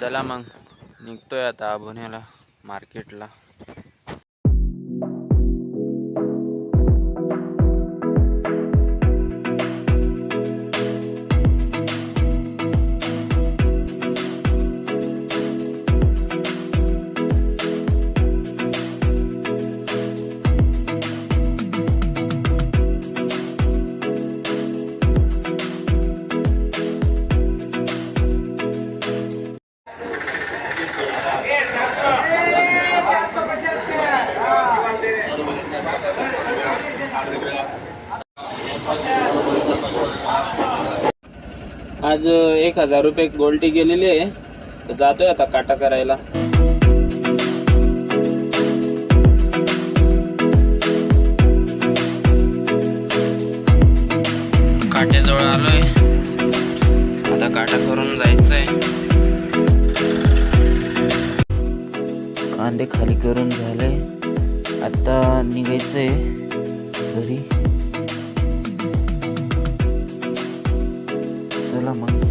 चला मग. निघतोय आता आभुण्याला मार्केटला. आज एक हजार रुपये गोल्टी गेलेली आहे. तर जातोय आता काटा करायला. काट्याजवळ आलोय. आता काटा करून जायचंय. कांदे खाली करून झाले. आता निघायचंय. Selamat. lama.